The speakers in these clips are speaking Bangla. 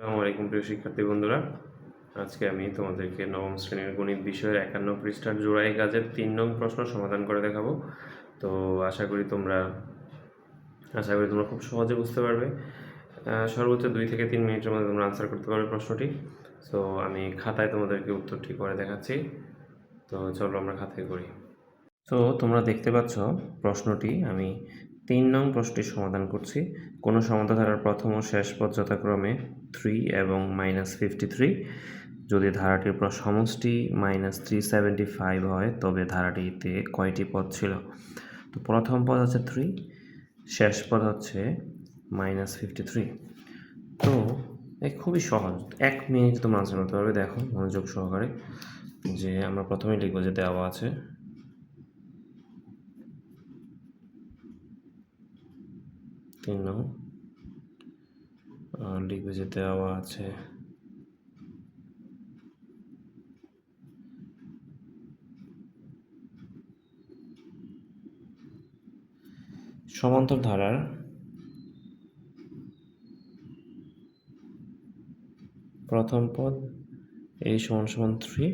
আসসালামু আলাইকুম প্রিয় শিক্ষার্থী বন্ধুরা। আজকে আমি তোমাদেরকে নবম শ্রেণির গণিত বিষয়ের একান্ন পৃষ্ঠার জোড়াই কাজের তিন নং প্রশ্ন সমাধান করে দেখাবো। তো আশা করি তোমরা, আশা করি তোমরা খুব সহজে বুঝতে পারবে। সর্বোচ্চ দুই থেকে তিন মিনিটের মধ্যে তোমরা আনসার করতে পারবে প্রশ্নটি। তো আমি খাতায় তোমাদেরকে উত্তরটি করে দেখাচ্ছি। তো চলো আমরা খাতায় করি। তো তোমরা দেখতে পাচ্ছ প্রশ্নটি, আমি তিন নং প্রশ্নটি সমাধান করছি। কোনো সমাধানের প্রথম ও শেষ পদ যথাক্রমে থ্রি এবং মাইনাস ফিফটি থ্রি যদি ধারাটির সমষ্টি মাইনাস থ্রি ফাইভ হয়, তবে ধারাটিতে কয়টি পদ ছিল? তো প্রথম পদ হচ্ছে থ্রি শেষ পদ হচ্ছে মাইনাস ফিফটি থ্রি তো এই খুবই সহজ। এক মিনিট তোমরা আনসার পারবে, দেখো মনোযোগ সহকারে, যে আমরা প্রথমেই লিখব যে দেওয়া আছে তিন নং লিখবে যে দেওয়া আছে। সমান্তর ধারার প্রথম পদ এই সমান সমান থ্রি।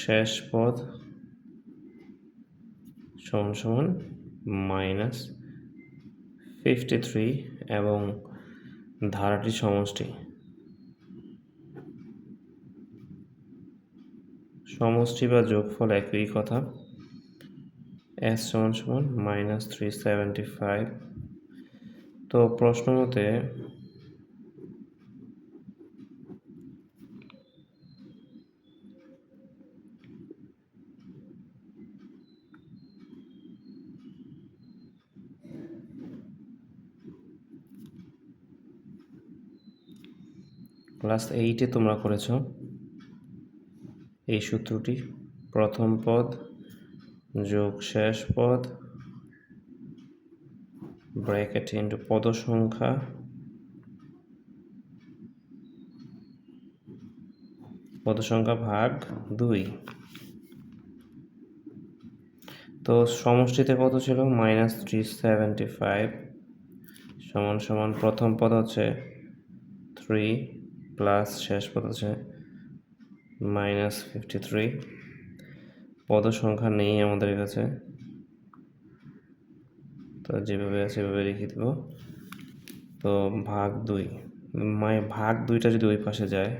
শেষ পদ সমান সমান মাইনাস ফিফটি থ্রি এবং ধারাটির সমষ্টি। সমষ্টি বা যোগফল একই কথা। এস সমান সমান মাইনাস থ্রি সেভেন্টি ফাইভ তো প্রশ্ন মতে ক্লাস এইটে তোমরা করেছ। এই সূত্রটি প্রথম পদ, যোগ শেষ পদ ব্র্যাকেট ইন্টু পদ সংখ্যা পদ সংখ্যা ভাগ দুই। তো সমষ্টিতে কত ছিল? মাইনাস থ্রি সেভেন্টি ফাইভ সমান সমান প্রথম পদ হচ্ছে থ্রি প্লাস শেষ পদ হচ্ছে মাইনাস ফিফটি থ্রি। পদ সংখ্যা নেই আমাদের কাছে। তো যেভাবে আছে সেভাবে রেখে দেব। তো ভাগ দুই। মানে ভাগ দুইটা যদি ওই পাশে যায়,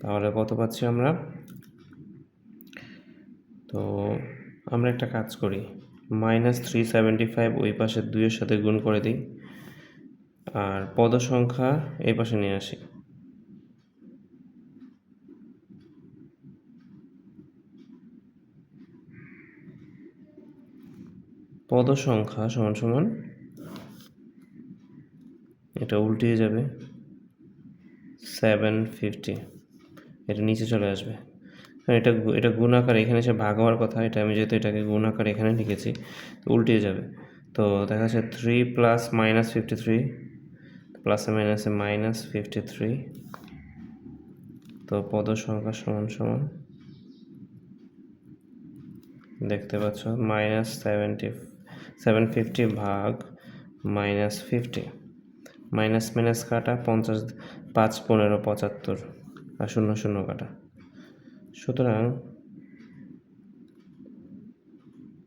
তাহলে কত পাচ্ছি আমরা? তো আমরা একটা কাজ করি। মাইনাস থ্রি সেভেন্টি ফাইভ ওই পাশে দুইয়ের সাথে গুণ করে দিই। আর পদ সংখ্যা এই পাশে নিয়ে আসি। পদ সংখ্যা সমান সমান, এটা উল্টিয়ে যাবে সেভেন ফিফটি এটা নিচে চলে আসবে। হ্যাঁ এটা এটা গুণ আকারে এখানে এসে ভাগ হওয়ার কথা, এটা আমি যেহেতু এটাকে গুণ আকারে এখানে লিখেছি উল্টিয়ে যাবে। তো দেখা যাচ্ছে three plus minus fifty three প্লাসে মাইনাসে মাইনাস ফিফটি থ্রি তো পদ সংখ্যা সমান সমান। দেখতে পাচ্ছ মাইনাস সেভেন্টি সেভেন ফিফটি ভাগ মাইনাস ফিফটি মাইনাস মাইনাস কাটা পঞ্চাশ, পাঁচ পনেরো পঁচাত্তর, আর শূন্য শূন্য কাটা। সুতরাং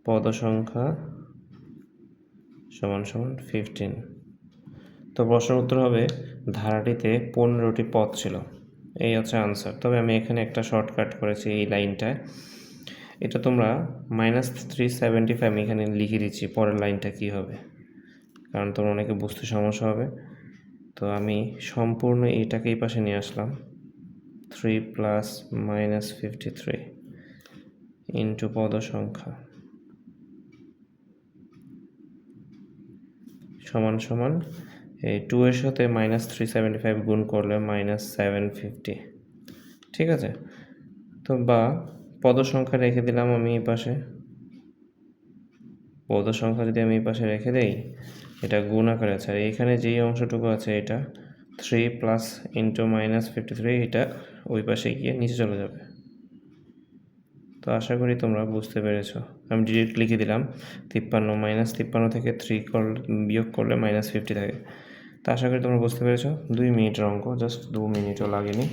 পদ সংখ্যা সমান সমান ফিফটিন তো প্রশ্নের উত্তর হবে, ধারাটিতে পনেরোটি পদ ছিল। এই হচ্ছে আনসার তবে আমি এখানে একটা শর্টকাট করেছি এই লাইনটায়। এটা তোমরা মাইনাস থ্রি সেভেন্টি ফাইভ এখানে লিখে দিচ্ছি, পরের লাইনটা কী হবে? কারণ তোমরা অনেকে বুঝতে সমস্যা হবে। তো আমি সম্পূর্ণ এইটাকে এই পাশে নিয়ে আসলাম। Three plus minus fifty three into পদ সংখ্যা। সমান সমান এই টু এর সাথে মাইনাস থ্রি সেভেন্টি ফাইভ গুণ করলে মাইনাস সেভেন ফিফটি ঠিক আছে? তো বা পদ সংখ্যা রেখে দিলাম আমি এই পাশে। পদ সংখ্যা যদি আমি এই পাশে রেখে দেই, এটা গুণ আকারে আছে। আর এখানে যেই অংশটুকু আছে এটা three plus into minus fifty three এটা ওই পাশে গিয়ে নিচে চলে যাবে। তো আশা করি তোমরা বুঝতে পেরেছ। আমি ডিরেক্ট লিখে দিলাম, তিপ্পান্ন মাইনাস তিপ্পান্ন থেকে থ্রি বিয়োগ করলে মাইনাস ফিফটি থাকে। তো আশা করি তোমরা বুঝতে পেরেছ। দুই মিনিটের অঙ্ক, জাস্ট দু মিনিটও লাগেনি।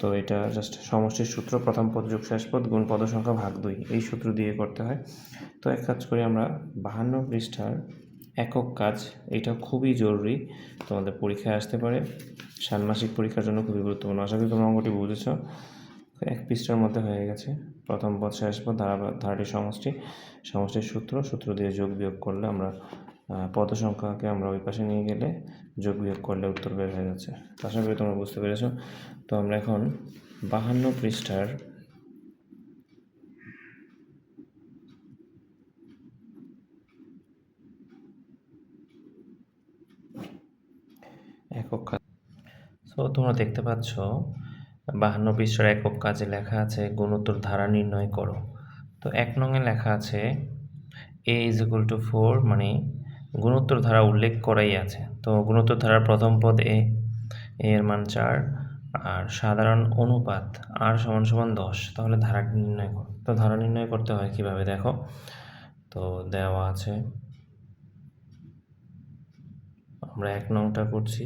তো এটা জাস্ট সমষ্টির সূত্র, প্রথম পদ যোগ শেষ পদ, গুণ পদ সংখ্যা ভাগ দুই, এই সূত্র দিয়ে করতে হয়। তো এক কাজ করি আমরা, বাহান্ন পৃষ্ঠার একক কাজ, এটা খুবই জরুরি, তোমাদের পরীক্ষায় আসতে পারে। ষান্মাসিক পরীক্ষার জন্য খুবই গুরুত্বপূর্ণ। আশা করি তোমরা অঙ্কটি বুঝেছ। এক পৃষ্ঠার মধ্যে হয়ে গেছে। প্রথম পদ শেষ পদ ধারা ধারাটির সমষ্টি, সমষ্টির সূত্র সূত্র দিয়ে যোগ বিয়োগ করলে আমরা পদ সংখ্যাকে আমরা ওই পাশে নিয়ে গেলে যোগ বিয়োগ করলে উত্তর বের হয়ে যাচ্ছে। আশা করি তোমরা বুঝতে পেরেছ। তো আমরা এখন বাহান্ন পৃষ্ঠার একক কাজ। সো তোমরা দেখতে পাচ্ছ, বাহান্ন পৃষ্ঠার একক কাজে লেখা আছে গুণোত্তর ধারা নির্ণয় করো। তো এক নঙে লেখা আছে a is equal to four মানে গুণোত্তর ধারা উল্লেখ করাই আছে। তো গুণোত্তর ধারার প্রথম পদ এ এর মান চার, আর সাধারণ অনুপাত আর সমান সমান দশ। তাহলে ধারাটি নির্ণয় করো, তো ধারা নির্ণয় করতে হয় কীভাবে দেখো? তো দেওয়া আছে, আমরা এক নংটা করছি।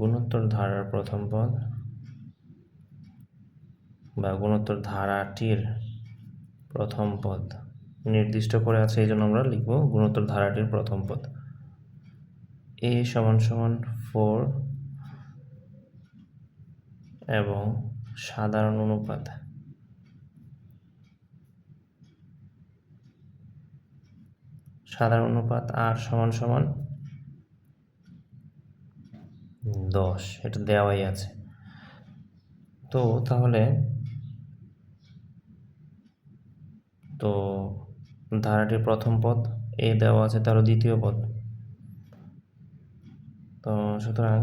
গুণোত্তর ধারার প্রথম পদ, বা গুণোত্তর ধারাটির প্রথম পদ। নির্দিষ্ট করে আছে, এই জন্য আমরা লিখব গুণোত্তর ধারাটির প্রথম পদ। এ সমান সমান ফোর এবং সাধারণ অনুপাত। সাধারণ অনুপাত আর সমান সমান দশ, এটা দেওয়াই আছে। তো তাহলে তো ধারাটির প্রথম পদ, এ দেওয়া আছে তারও দ্বিতীয় পদ। তো সুতরাং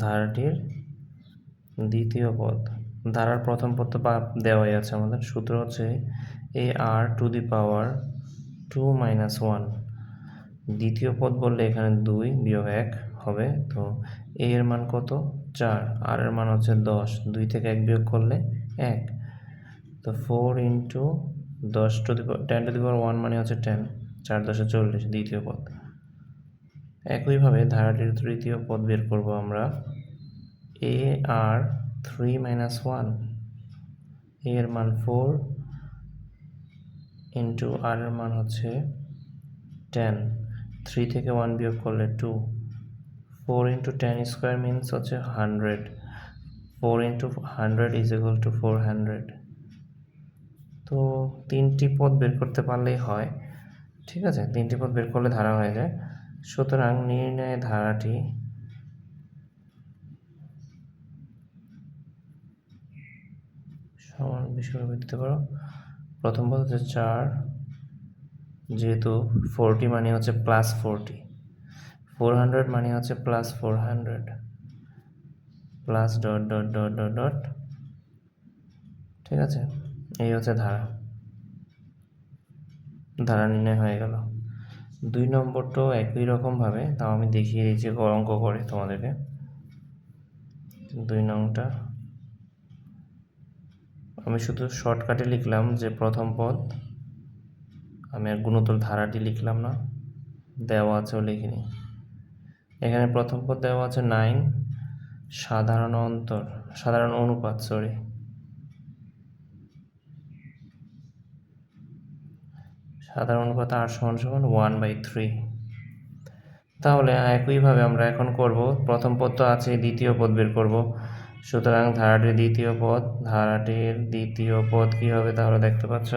ধারাটির দ্বিতীয় পদ, ধারার প্রথম পদ তো দেওয়াই আছে আমাদের। সূত্র হচ্ছে a r to the power two minus one. দ্বিতীয় পদ বললে এখানে দুই বিয়োগ এক হবে, তো এ এর মান কত? চার। আর এর মান হচ্ছে দশ। দুই থেকে এক বিয়োগ করলে এক। তো ফোর ইন্টু দশ to the ten to the power one মানে হচ্ছে টেন চার দশে চল্লিশ, দ্বিতীয় পদ। একইভাবে ধারাটির তৃতীয় পদ বের করব আমরা। এ আর থ্রি মাইনাস ওয়ানের মান ফোর ইন্টু আর এর মান হচ্ছে টেন থ্রি থেকে ওয়ান বিয়োগ করলে two four into ten square means হচ্ছে hundred four into hundred is equal to four hundred তো তিনটি পদ বের করতে পারলেই হয়। ঠিক আছে? তিনটি পদ বের করলে ধারা হয়ে যায়। সুতরাং নির্ণয় ধারাটি সমান বিষয় দিতে পারো। প্রথম পদ হচ্ছে চার, যেহেতু ফোরটি মানে হচ্ছে প্লাস ফোরটি ফোর হান্ড্রেড মানে হচ্ছে plus four hundred plus dot dot dot dot dot ঠিক আছে? এই হচ্ছে ধারা। ধারা নির্ণয় হয়ে গেল। দুই নম্বরটাও একই রকমভাবে, তাও আমি দেখিয়ে দিচ্ছি অঙ্ক করে তোমাদেরকে। দুই নংটা। আমি শুধু শর্টকাটে লিখলাম যে প্রথম পদ, আমি আর গুণোত্তর ধারাটি লিখলাম না, দেওয়া আছেও লিখিনি। এখানে প্রথম পদ দেওয়া আছে নাইন সাধারণ অন্তর, সাধারণ অনুপাত সরি সাধারণ অনুপাত আর সমান সমান ওয়ান বাই থ্রি তাহলে একইভাবে আমরা এখন করব, প্রথম পদ তো আছে দ্বিতীয় পদ বের করব। সুতরাং ধারাটির দ্বিতীয় পদ, ধারাটির দ্বিতীয় পদ কী হবে তাহলে দেখতে পাচ্ছ?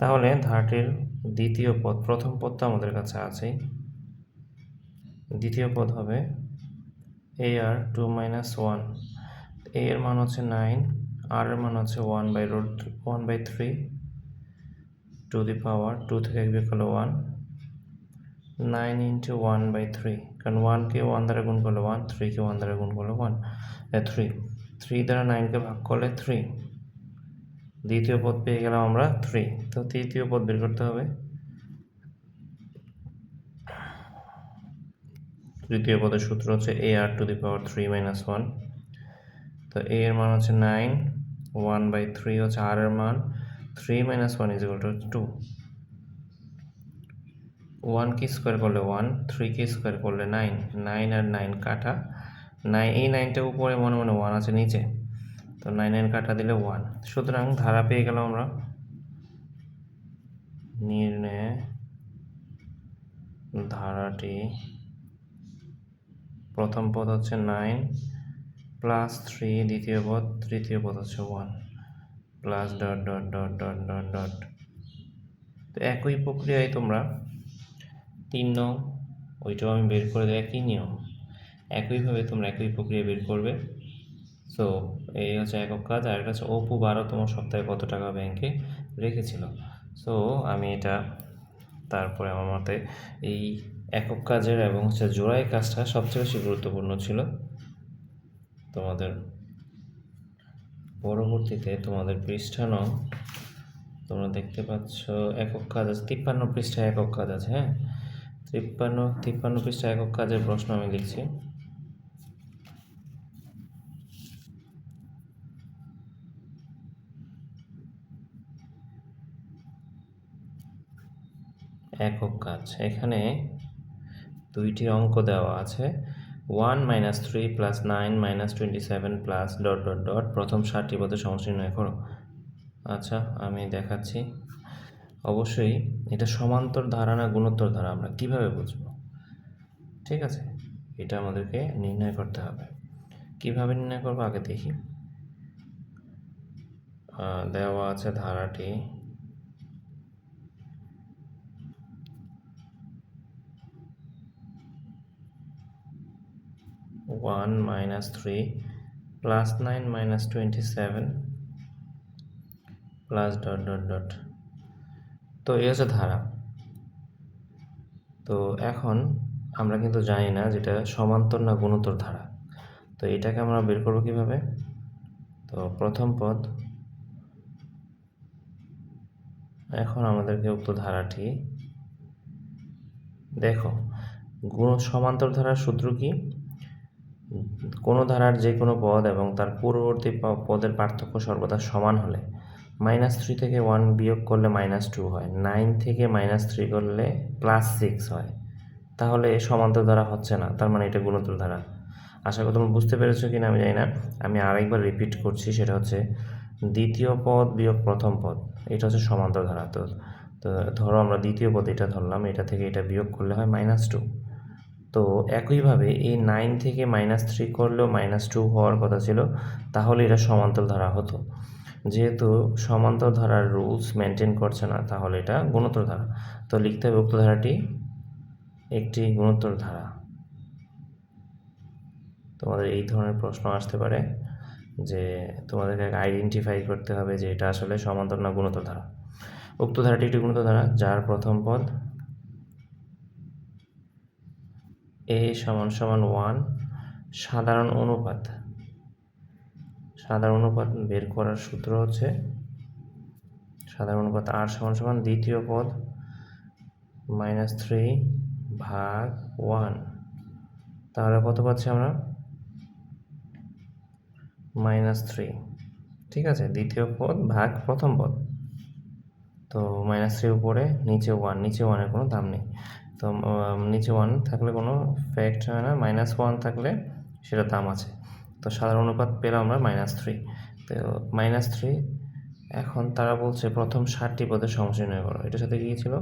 তাহলে ধারাটির দ্বিতীয় পদ, প্রথম পদ তো আমাদের কাছে আছেই। দ্বিতীয় পদ হবে a r two minus one a এর মান হচ্ছে নাইন আর এর মান হচ্ছে one by road one by three to the power two থেকে এক বিয়োগ করলে one nine into one by three কারণ ওয়ানকে ওয়ান দ্বারা গুণ করলে ওয়ান থ্রিকে ওয়ান দ্বারা গুণ করলে ওয়ান থ্রি থ্রি দ্বারা নাইনকে ভাগ করলে থ্রি দ্বিতীয় পদ পেয়ে গেলাম আমরা থ্রি তো তৃতীয় পদ বের করতে হবে, তৃতীয় পদের সূত্র হচ্ছে a r to the power three minus one তো এ এর মান হচ্ছে নাইন ওয়ান বাই থ্রি হচ্ছে আর এর মান three minus one is equal to one কি স্কোয়ার করলে ওয়ান থ্রি কি স্কোয়ার করলে নাইন নাইন আর নাইন কাটা। নাইন এই নাইনটা উপরে মনে মনে ওয়ান আছে নিচে। তো নাইন নাইন কাটা দিলে ওয়ান সুতরাং ধারা পেয়ে গেলাম আমরা। নির্ণয়ে ধারাটি প্রথম পদ হচ্ছে নাইন প্লাস থ্রি দ্বিতীয় পদ, তৃতীয় পদ হচ্ছে one plus dot dot dot dot dot dot তো একই প্রক্রিয়ায় তোমরা তিন নং ওইটাও আমি বের করে দেয় একই নিয়ম। একইভাবে তোমরা একই প্রক্রিয়া বের করবে। সো এই হচ্ছে একক কাজ আর এটা হচ্ছে অপু বারোতম সপ্তাহে কত টাকা ব্যাংকে রেখেছিল। সো আমি এটা তারপরে আমার মতে এই একক কাজের এবং হচ্ছে জোড়াই কাজটা সবচেয়ে বেশি গুরুত্বপূর্ণ ছিল। তোমাদের পরবর্তীতে তোমাদের পৃষ্ঠা নং, তোমরা দেখতে পাচ্ছ একক কাজ আছে, তিপ্পান্ন পৃষ্ঠায় একক কাজ আছে হ্যাঁ? তিপ্পান্ন তিপ্পান্ন পৃষ্ঠা একক কাজের প্রশ্ন আমি লিখছি। একক কাজ, এখানে দুইটি অঙ্ক দেওয়া আছে। One minus three plus nine minus twenty seven plus dot dot dot প্রথম ষাটটি পদে সমষ্টি নির্ণয় করো। আচ্ছা আমি দেখাচ্ছি। অবশ্যই এটা সমান্তর ধারা না গুণোত্তর ধারা, আমরা কীভাবে বুঝব? ঠিক আছে, এটা আমাদেরকে নির্ণয় করতে হবে। কীভাবে নির্ণয় করব? আগে দেখি। দেওয়া আছে ধারাটি one minus three plus nine minus twenty seven plus dot dot dot তো এই হচ্ছে ধারা। তো এখন আমরা কিন্তু জানি না যেটা সমান্তর না গুণোত্তর ধারা। তো এটাকে আমরা বের করব কীভাবে? তো প্রথম পদ। এখন আমাদেরকে উক্ত ধারাটি দেখো। গুণ সমান্তর ধারার সূত্র কি? কোনো ধারার যে কোনো পদ এবং তার পূর্ববর্তী পদের পার্থক্য সর্বদা সমান হলে মাইনাস থ্রি থেকে ওয়ান বিয়োগ করলে মাইনাস টু হয়। নাইন থেকে মাইনাস থ্রি করলে প্লাস সিক্স হয়। তাহলে এ সমান্তর ধারা হচ্ছে না, তার মানে এটা গুণোত্তর ধারা। আশা করি তোমরা বুঝতে পেরেছ কি না আমি জানি না। আমি আরেকবার রিপিট করছি, সেটা হচ্ছে দ্বিতীয় পদ বিয়োগ প্রথম পদ। এটা হচ্ছে সমান্তর ধারা। তো ধরো আমরা দ্বিতীয় পদ এটা ধরলাম, এটা থেকে এটা বিয়োগ করলে হয় মাইনাস টু তো একইভাবে এই নাইন থেকে মাইনাস থ্রি করলেও মাইনাস টু হওয়ার কথা ছিল, তাহলে এটা সমান্তর ধারা হতো। যেহেতু সমান্তর ধারার রুলস মেনটেন করছে না, তাহলে এটা গুণোত্তর ধারা। তো লিখতে হবে উক্ত ধারাটি একটি গুণোত্তর ধারা। তোমাদের এই ধরনের প্রশ্ন আসতে পারে যে তোমাদেরকে আইডেন্টিফাই করতে হবে যে এটা আসলে সমান্তর না গুণোত্তর ধারা। উক্ত ধারাটি একটি গুণোত্তর ধারা, যার প্রথম পদ এ সমান সমান ওয়ান সাধারণ অনুপাত। সাধারণ অনুপাত বের করার সূত্র হচ্ছে, সাধারণ অনুপাত আর সমান সমান দ্বিতীয় পদ মাইনাস থ্রি ভাগ ওয়ান তাহলে কত পাচ্ছি আমরা? মাইনাস থ্রি ঠিক আছে, দ্বিতীয় পদ ভাগ প্রথম পদ। তো মাইনাস থ্রি উপরে, নিচে ওয়ান নিচে ওয়ানের কোনো দাম নেই। তো নিচে ওয়ান থাকলে কোনো ফ্যাক্ট হয় না মাইনাস ওয়ান থাকলে সেটা দাম আছে। তো সাধারণ অনুপাত পেলাম আমরা মাইনাস থ্রি তো মাইনাস থ্রি এখন তারা বলছে প্রথম ষাটটি পদের সমষ্টি নির্ণয় করো। এটার সাথে কী ছিল?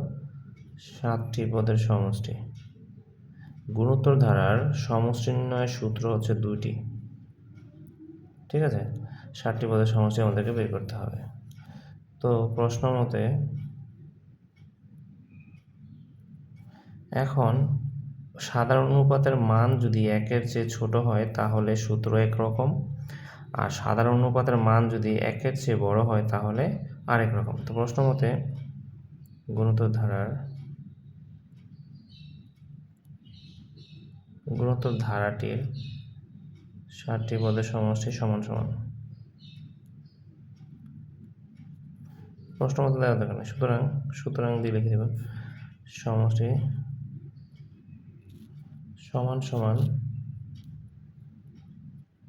সাতটি পদের সমষ্টি। গুণোত্তর ধারার সমষ্টি নির্ণয়ের সূত্র হচ্ছে দুইটি। ঠিক আছে? ষাটটি পদের সমষ্টি আমাদেরকে বের করতে হবে। তো প্রশ্ন মতে এখন সাধারণ অনুপাতের মান যদি একের চেয়ে ছোট হয়, তাহলে সূত্র একরকম। আর সাধারণ অনুপাতের মান যদি একের চেয়ে বড় হয়, তাহলে আরেক রকম। তো প্রশ্ন মতে গুণোত্তর ধারার গুণোত্তর ধারাটির ষাটটি পদের সমষ্টি সমান সমান। প্রশ্ন মতো দেওয়া দরকার সুতরাং সুতরাং দিয়ে লিখে দেবেন সমষ্টি সমান সমান।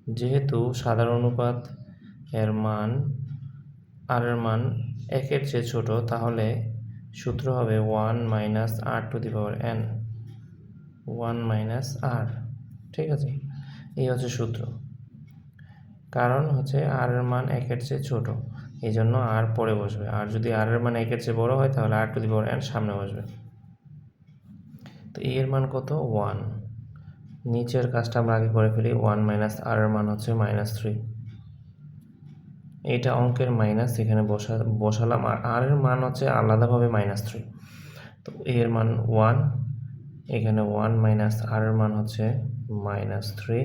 যেহেতু সাধারণ অনুপাত এর মান আর এর মান একের চেয়ে ছোট, তাহলে সূত্র হবে one minus r to the power n one minus r ঠিক আছে? এই হচ্ছে সূত্র। কারণ হচ্ছে আর এর মান একের চেয়ে ছোট এই জন্য আর পরে বসবে। আর যদি আর এর মান একের চেয়ে বড় হয়, তাহলে আর টু দি পাওয়ার এন সামনে বসবে। তো এর মান কত? ওয়ান নিচের কাজটা আমরা আগে করে ফেলি ওয়ান মাইনাস আর এর মান হচ্ছে মাইনাস থ্রি এটা অঙ্কের মাইনাস এখানে বসা, বসালাম, আর আর এর মান হচ্ছে আলাদাভাবে মাইনাস থ্রি তো এর মান ওয়ান এখানে ওয়ান মাইনাস আর এর মান হচ্ছে minus three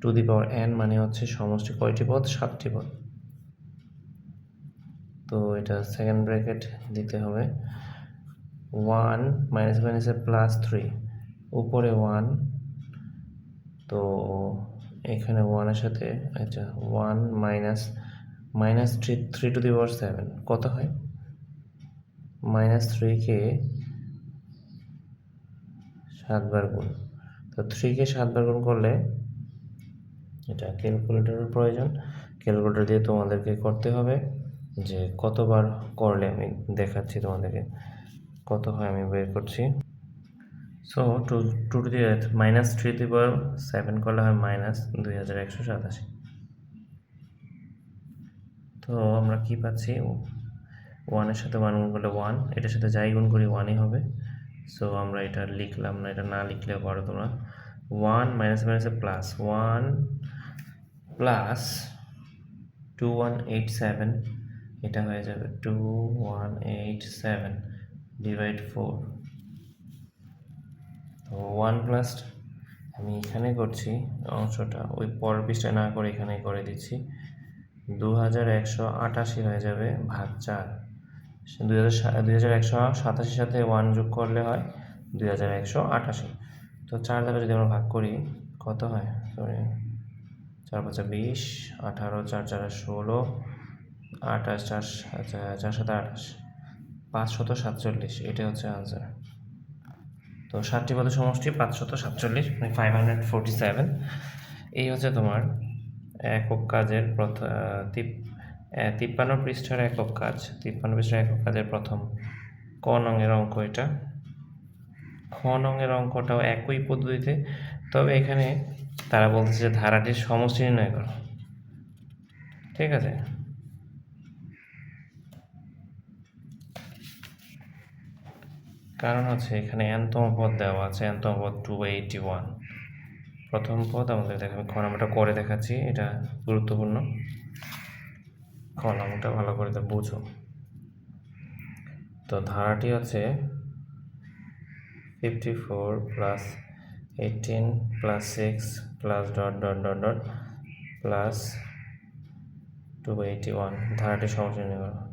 to the power n মানে হচ্ছে সমষ্টি কয়টি পদ? সাতটি পদ। তো এটা সেকেন্ড ব্র্যাকেট দিতে হবে। ওয়ান মাইনাস মাইনাসে প্লাস থ্রি উপরে ওয়ান তো এখানে ওয়ানের সাথে আচ্ছা one minus minus three three to the power seven কত হয়? মাইনাস থ্রিকে সাতবার গুণ, তো থ্রিকে সাতবার গুণ করলে এটা ক্যালকুলেটরের প্রয়োজন। ক্যালকুলেটর দিয়ে তোমাদেরকে করতে হবে যে কতবার করলে আমি দেখাচ্ছি তোমাদেরকে, কত হয় আমি বের করছি? So two two to the minus three the power seven করলে হয় মাইনাস দুই হাজার একশো সাতাশি। তো আমরা কি পাচ্ছি? ওয়ানের সাথে ওয়ান গুণ করলে ওয়ান এটার সাথে যাই গুণ করি ওয়ানই হবে। সো আমরা এটা লিখলাম না, এটা না লিখলেও পারো তোমরা। ওয়ান মাইনাস মাইনাসে plus one plus two one eight seven এটা হয়ে যাবে two one eight seven divide four তো ওয়ান প্লাস আমি এখানে করছি, অংশটা ওই পরের পৃষ্ঠায় না করে এখানে করে দিচ্ছি। দু হাজার একশো আটাশি হয়ে যাবে ভাগ চার। দুই হাজার দুই হাজার একশো সাতাশির সাথে ওয়ান যোগ করলে হয় দুই হাজার একশো আটাশি। তো চার দ্বারা যদি আমরা ভাগ করি, কত হয়? সরি চার পাঁচা বিশ, আঠারো, চার চার ষোলো, আঠাশ, চার চার সাথে আঠাশ পাঁচশত সাতচল্লিশ। এটা হচ্ছে আনসার তো ষাটটি পদের সমষ্টি পাঁচশত সাতচল্লিশ মানে ফাইভ হান্ড্রেড ফোরটি সেভেন এই হচ্ছে তোমার একক কাজের প্রথম তিপ্পান্ন পৃষ্ঠার একক কাজ। তিপ্পান্ন পৃষ্ঠার একক কাজের প্রথম ক নঙের অঙ্ক এটা। খ নঙের অঙ্কটাও একই পদ্ধতিতে। তবে এখানে তারা বলতেছে যে ধারাটির সমষ্টি নির্ণয় করো। ঠিক আছে? কারণ হচ্ছে এখানে এনতম পদ দেওয়া আছে এনতম পদ টু বাই এইটি ওয়ান প্রথম পদ আমাদের দেখাবে, খ নাম্বারটা করে দেখাচ্ছি, এটা গুরুত্বপূর্ণ। খ নাম্বারটা ভালো করে তো বুঝো। তো ধারাটি হচ্ছে fifty four plus eighteen plus six plus dot dot dot dot plus two by eighty one ধারাটি সমস্যা নিয়ে করো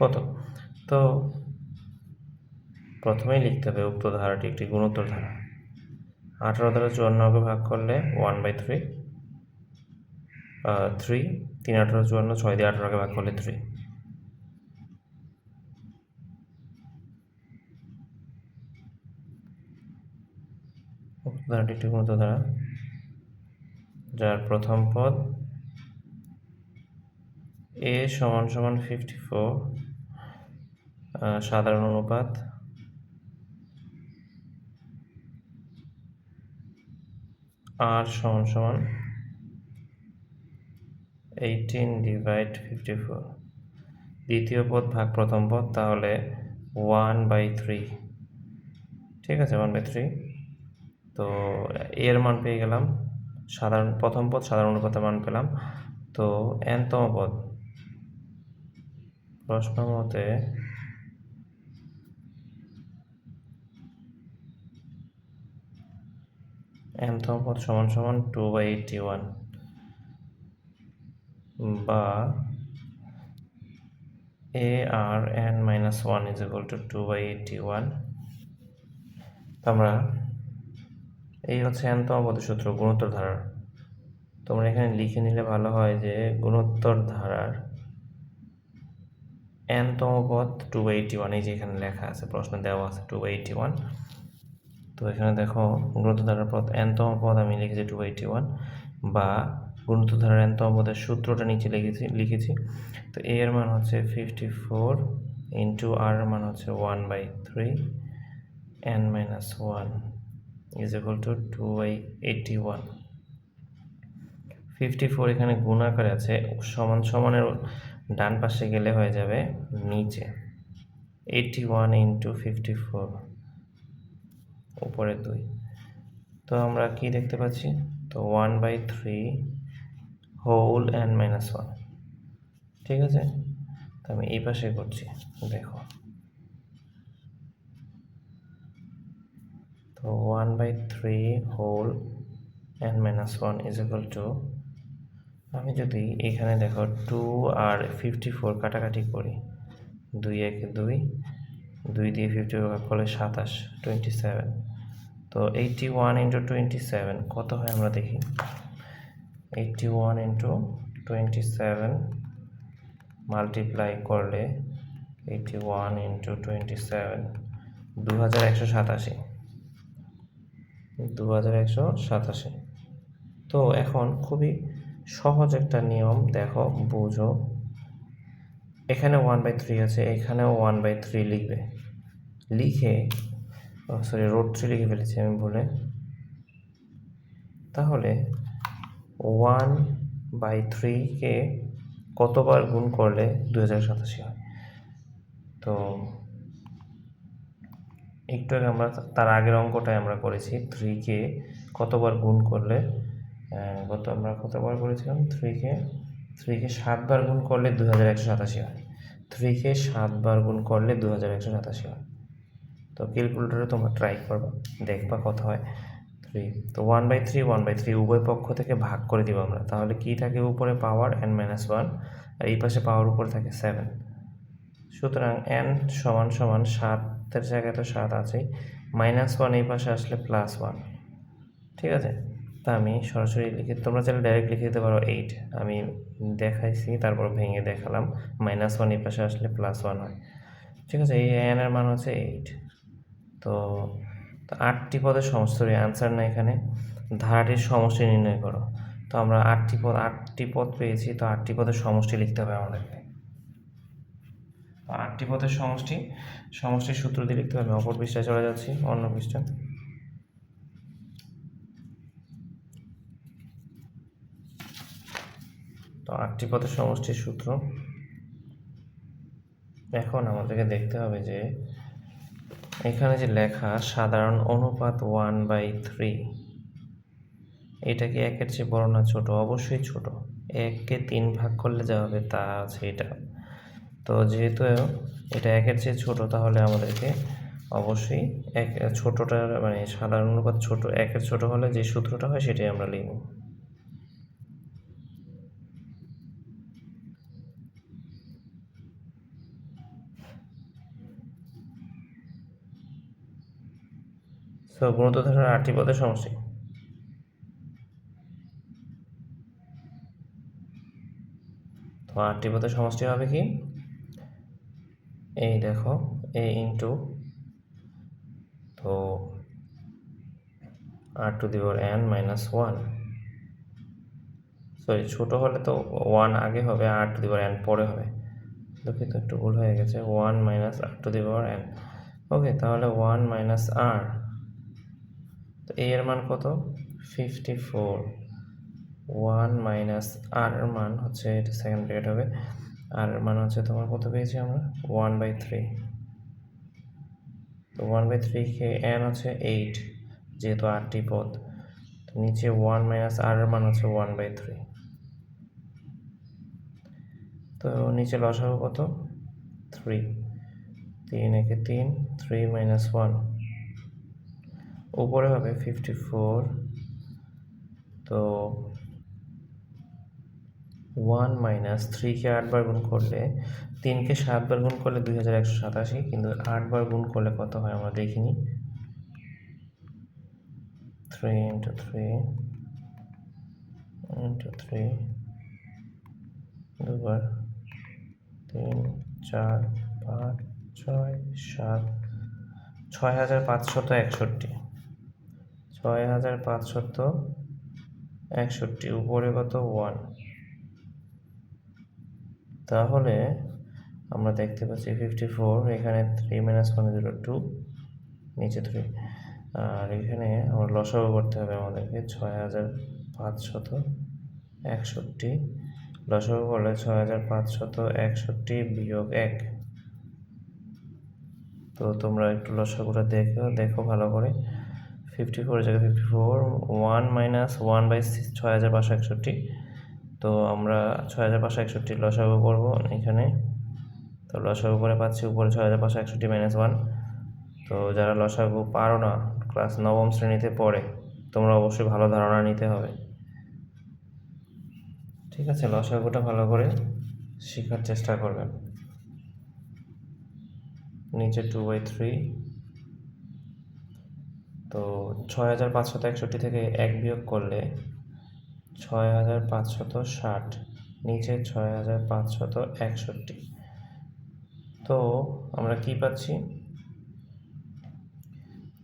কত? তো প্রথমেই লিখতে হবে উক্ত ধারাটি একটি গুণোত্তর ধারা। আঠারো দ্বারা চুয়ান্নকে ভাগ করলে ওয়ান বাই থ্রি থ্রি তিন আঠারো চুয়ান্ন, ছয় দিয়ে আঠারোকে ভাগ করলে থ্রি ধারাটি একটি গুণোত্তর ধারা। যার প্রথম পদ এ সমান সমান ফিফটি ফোর সাধারণ অনুপাত। আর সমান সমান এইটিন ডিভাইড ফিফটি ফোর দ্বিতীয় পদ ভাগ প্রথম পদ, তাহলে ওয়ান বাই থ্রি ঠিক আছে ওয়ান বাই থ্রি তো এর মান পেয়ে গেলাম, সাধারণ, প্রথম পদ, সাধারণ অনুপাতের মান পেলাম। তো এনতম পদ। প্রশ্ন মতে এনতম পদ সমান সমান টু বাই এইটটি ওয়ান বা a r n minus one is equal to two by eighty one আমরা এই হচ্ছে এনতম পদের সূত্র, গুণোত্তর ধারার। তোমরা এখানে লিখে নিলে ভালো হয় যে গুণোত্তর ধারার এনতম পদ টু বাই এইটি ওয়ান এই যে এখানে লেখা আছে, প্রশ্ন দেওয়া আছে টু বাই এইটি ওয়ান তো এখানে দেখো গুণিতধারার পদ এনতম পদ আমি লিখেছি টু এইটি ওয়ান বা গুণিতধারার এনতম পদের সূত্রটা নিচে লিখেছি লিখেছি। তো এ এর মান হচ্ছে ফিফটি ফোর ইন্টু আর এর মান হচ্ছে one by three n minus one is equal to two by eighty one fifty four এখানে গুণ আকারে আছে, সমান সমানের ডান পাশে গেলে হয়ে যাবে নিচে। Eighty one into fifty four উপরে দুই। তো আমরা কি দেখতে পাচ্ছি? তো one by three whole and minus one ঠিক আছে? তো আমি এই পাশে করছি, দেখো। তো one by three whole and minus one is equal to আমি যদি এখানে দেখো টু আর ফিফটি ফোর কাটাকাটি করি, দুই একে দুই দুই দিয়ে ফিফটি ফোর করলে সাতাশ টোয়েন্টি সেভেন তো eighty one into twenty seven কত হয় আমরা দেখি? Eighty one into twenty seven multiply করলে eighty one into twenty seven দু হাজার একশো সাতাশি। দু হাজার একশো সাতাশি। তো এখন খুবই সহজ একটা নিয়ম, দেখো, বুঝো। এখানে ওয়ান বাই থ্রি আছে, এখানেও ওয়ান বাই থ্রি লিখবে। লিখে সরি রোড থ্রি লিখে ফেলেছি আমি ভুলে। তাহলে ওয়ান বাই থ্রিকে কতবার গুণ করলে দু হাজার সাতাশি হয়? তো একটু আগে আমরা তার আগের অঙ্কটাই আমরা করেছি থ্রিকে কতবার গুণ করলে কত আমরা কতবার করেছিলাম? থ্রিকে থ্রিকে সাতবার গুণ করলে দু হাজার একশো সাতাশি হয়। থ্রিকে সাতবার গুণ করলে দু হাজার একশো সাতাশি হয়। তো ক্যালকুলেটরে তোমরা ট্রাই করবা, দেখবা কত হয়। থ্রি তো one by three one by three উভয় পক্ষ থেকে ভাগ করে দিব আমরা। তাহলে কি থাকে উপরে পাওয়ার এন মাইনাস ওয়ান আর এই পাশে পাওয়ার উপরে থাকে সেভেন সুতরাং এন সমান সমান সাতের জায়গায় তো সাত আছেই। মাইনাস ওয়ান এই পাশে আসলে প্লাস ওয়ান ঠিক আছে? তা আমি সরাসরি লিখে, তোমরা চাইলে ডাইরেক্ট লিখে দিতে পারো এইট আমি দেখাইছি, তারপর ভেঙে দেখালাম। মাইনাস ওয়ান এই পাশে আসলে প্লাস ওয়ান হয়। ঠিক আছে? এই এন এর মান হচ্ছে এইট তো আটটি পদের সমষ্টির অ্যান্সার না এখানে। ধারাটির সমষ্টি নির্ণয় করো। তো আমরা আটটি পদ আটটি পদ পেয়েছি, তো আটটি পদের সমষ্টি লিখতে হবে আমাদেরকে। আটটি পদের সমষ্টি, সমষ্টির সূত্র দিয়ে লিখতে হবে, অপর পৃষ্ঠায় চলে যাচ্ছি, অন্য পৃষ্ঠা তো আটটি পদের সমষ্টির সূত্র। এখন আমাদেরকে দেখতে হবে যে এখানে যে লেখা, সাধারণ অনুপাত ওয়ান বাই থ্রি এটা কি একের চেয়ে বড় না ছোট? অবশ্যই ছোট। এককে তিন ভাগ করলে যা হবে তা আছে এটা। তো যেহেতু এটা একের চেয়ে ছোট, তাহলে আমাদেরকে অবশ্যই এক, ছোটটার মানে সাধারণ অনুপাত ছোট, একের ছোট হলে যে সূত্রটা হয় সেটাই আমরা লিখব। সো গুণিতধারার আটটি পদের সমষ্টি। তো আটটি পদের সমষ্টি হবে কি? এই দেখো এ ইন্টু তো r to the power n minus one sorry ছোটো হলে তো ওয়ান আগে হবে আর টু দি পাওয়ার এন পরে হবে। দুঃখিত, একটু ভুল হয়ে গেছে। One minus r to the power n okay তাহলে ওয়ান মাইনাস আর তো এই এর মান কত? Fifty four one minus r এর মান হচ্ছে এটা সেকেন্ড ব্রেকেট হবে। আর এর মান হচ্ছে তোমার কত পেয়েছি আমরা? ওয়ান বাই থ্রি তো ওয়ান বাই থ্রি কে এন হচ্ছে এইট যেহেতু আটটি পদ। তো নিচে ওয়ান মাইনাস আর এর মান হচ্ছে ওয়ান বাই থ্রি তো নিচে লসাগু কত? থ্রি তিন একে তিন থ্রি মাইনাস ওয়ান উপরে হবে ফিফটি ফোর তো ওয়ান মাইনাস থ্রিকে আটবার গুণ করলে, তিনকে সাতবার গুণ করলে দুই হাজার একশো সাতাশি, কিন্তু আটবার গুণ করলে কত হয় আমরা দেখিনি? Three into three into three দুবার তিন, চার, পাঁচ, ছয়, সাত, ছয় হাজার পাঁচশত একষট্টি। ছয় হাজার পাঁচশত একষট্টি, উপরে কত? ওয়ান তাহলে আমরা দেখতে পাচ্ছি ফিফটি ফোর এখানে three minus one zero two নিচে থ্রি আর এখানে আমার লসাগু করতে হবে আমাদেরকে ছয় হাজার পাঁচশত একষট্টি। লসাগু করলে ছয় হাজার পাঁচশত একষট্টি বিয়োগ এক। তো তোমরা একটু লসাগুটা দেখো দেখো ভালো করে। ফিফটি ফোর জায়গায় fifty four one minus one by ছয় হাজার পাঁচশো একষট্টি। তো আমরা ছয় হাজার পাঁচশো একষট্টি লসাগু করব এখানে। তো লসাগু করে পাচ্ছি উপরে ছয় হাজার পাঁচশো একষট্টি মাইনাস ওয়ান তো যারা লসাগু পারো না ক্লাস নবম শ্রেণীতে পড়ে, তোমরা অবশ্যই ভালো ধারণা নিতে হবে। ঠিক আছে, লসাগুটা ভালো করে শেখার চেষ্টা করবেন। নিচে টু বাই থ্রি তো ছয় হাজার পাঁচশত একষট্টি থেকে এক বিয়োগ করলে ছয় হাজার পাঁচশত ষাট, নিচে ছয় হাজার পাঁচশত একষট্টি। তো আমরা কি পাচ্ছি?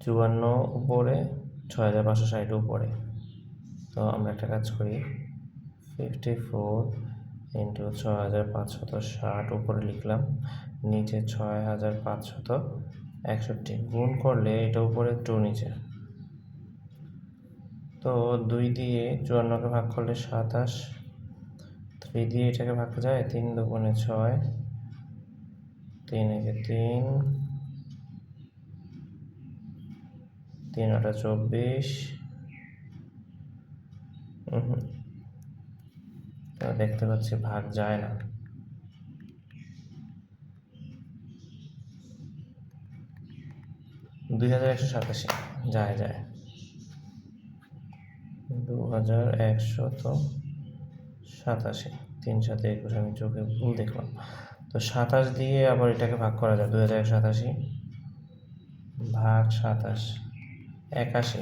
চুয়ান্ন উপরে, ছয় হাজার পাঁচশো ষাট উপরে। তো আমরা একটা কাজ করি ফিফটি ফোর ইন্টু ছয় হাজার পাঁচশত ষাট উপরে লিখলাম, নিচে ছয় হাজার পাঁচশত একষট্টি। গুণ করলে এটা উপরে টু নিচে। তো দুই দিয়ে চুয়ান্নকে ভাগ করলে সাতাশ। থ্রি দিয়ে এটাকে ভাগ করা যায় তিন দুগুণে ছয়। তিন একে তিন। তিন আটা চব্বিশ। দেখতে পাচ্ছি ভাগ যায় না। দুই হাজার একশো সাতাশি। যায় যায়। দু হাজার একশত সাতাশি। তিন সাথে একুশ, আমি চোখে ভুল দেখলাম। তো সাতাশ দিয়ে আবার এটাকে ভাগ করা যায়। দু হাজার একশো সাতাশি ভাগ সাতাশ, একাশি।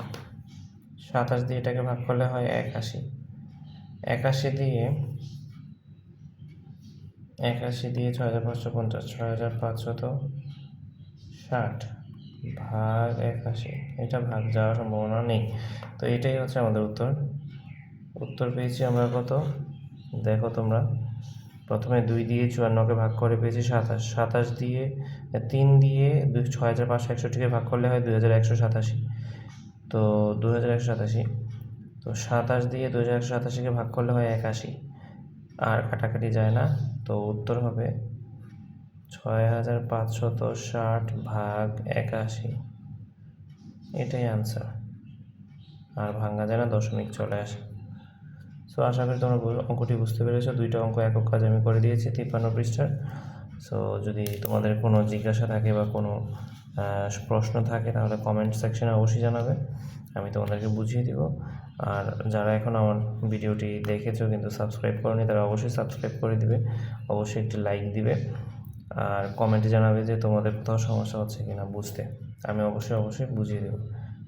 সাতাশ দিয়ে এটাকে ভাগ করলে হয় একাশি। একাশি দিয়ে একাশি দিয়ে ছয় হাজার পাঁচশো পঞ্চাশ, ছয় হাজার পাঁচশত ষাট। ভাগ একাশি, এটা ভাগ যাওয়ার সম্ভাবনা নেই। তো এটাই হচ্ছে আমাদের উত্তর। উত্তর পেয়েছি আমরা কত? দেখো তোমরা। প্রথমে দুই দিয়ে চুয়ান্নকে ভাগ করে পেয়েছি সাতাশ। সাতাশ দিয়ে, তিন দিয়ে দুই ছয় হাজার পাঁচশো একষট্টিকে ভাগ করলে হয় দুই হাজার একশো সাতাশি। তো দু হাজার একশো সাতাশি। তো সাতাশ দিয়ে দু হাজার একশো সাতাশিকে ভাগ করলে হয় একাশি। আর কাটাকাটি যায় না। তো উত্তর হবে ছয় হাজার পাঁচশত ষাট ভাগ একাশি। এটাই আনসার আর ভাঙা যায় না, দশমিক চলে আসে। সো আশা করি তোমরা অঙ্কটি বুঝতে পেরেছ। দুইটা অঙ্ক একক কাজ আমি করে দিয়েছি, তিপ্পান্ন পৃষ্ঠার। সো যদি তোমাদের কোনো জিজ্ঞাসা থাকে বা কোনো প্রশ্ন থাকে, তাহলে কমেন্ট সেকশনে অবশ্যই জানাবে। আমি তোমাদেরকে বুঝিয়ে দিব। আর যারা এখন আমার ভিডিওটি দেখেছ কিন্তু সাবস্ক্রাইব করনি, তারা অবশ্যই সাবস্ক্রাইব করে দিবে। অবশ্যই একটি লাইক দিবে। আর কমেন্টে জানাবে যে তোমাদের কোথাও সমস্যা হচ্ছে কিনা বুঝতে। আমি অবশ্যই অবশ্যই বুঝিয়ে দেবো।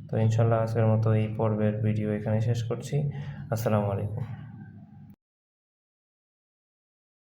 তো ইনশাল্লাহ আজকের মতো এই পর্বের ভিডিও এখানে শেষ করছি। আসসালামু আলাইকুম।